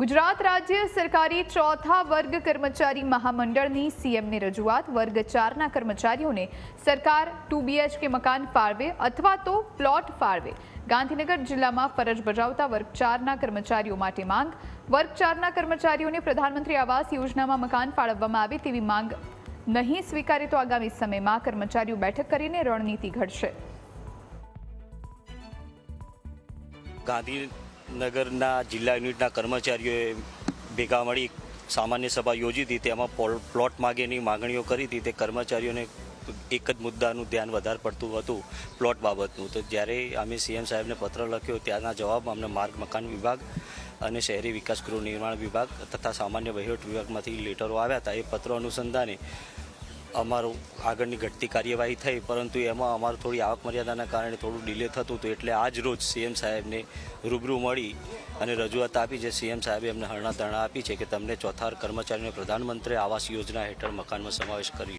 ગુજરાત રાજ્ય સરકારી ચોથા વર્ગ કર્મચારી મહામંડળની સીએમને રજૂઆત. વર્ગ ચારના કર્મચારીઓને સરકાર ટુ બીએચકે મકાન ફાળવે અથવા તો પ્લોટ ફાળવે. ગાંધીનગર જિલ્લામાં ફરજ બજાવતા વર્ગ ચારના કર્મચારીઓ માટે માંગ. વર્ગ ચારના કર્મચારીઓને પ્રધાનમંત્રી આવાસ યોજનામાં મકાન ફાળવવામાં આવે તેવી માંગ નહીં સ્વીકારે તો આગામી સમયમાં કર્મચારીઓ બેઠક કરીને રણનીતિ ઘડશે. ગાંધીનગરના જિલ્લા યુનિટના કર્મચારીઓએ ભેગા મળી સામાન્ય સભા યોજી હતી. તેમાં પ્લોટ માગેની માગણીઓ કરી હતી. તે કર્મચારીઓને એક જ મુદ્દાનું ધ્યાન વધારે પડતું હતું પ્લોટ બાબતનું. તો જ્યારે અમે સીએમ સાહેબને પત્ર લખ્યો, ત્યાંના જવાબમાં અમને માર્ગ, મકાન વિભાગ અને શહેરી વિકાસ ગૃહ નિર્માણ વિભાગ તથા સામાન્ય વહીવટ વિભાગમાંથી લેટરો આવ્યા હતા. એ પત્રો અનુસંધાને અમારું આગળની ઘટતી કાર્યવાહી થઈ, પરંતુ એમાં અમારું થોડી આવક મર્યાદાના કારણે થોડું ડિલે થતું હતું, એટલે આજ રોજ સીએમ સાહેબને રૂબરૂ મળી અને રજૂઆત આપી છે સીએમ સાહેબે એમને હરણા ધરણા આપી છે કે તમને ચોથા કર્મચારીને પ્રધાનમંત્રી આવાસ યોજના હેઠળ મકાનમાં સમાવેશ કરી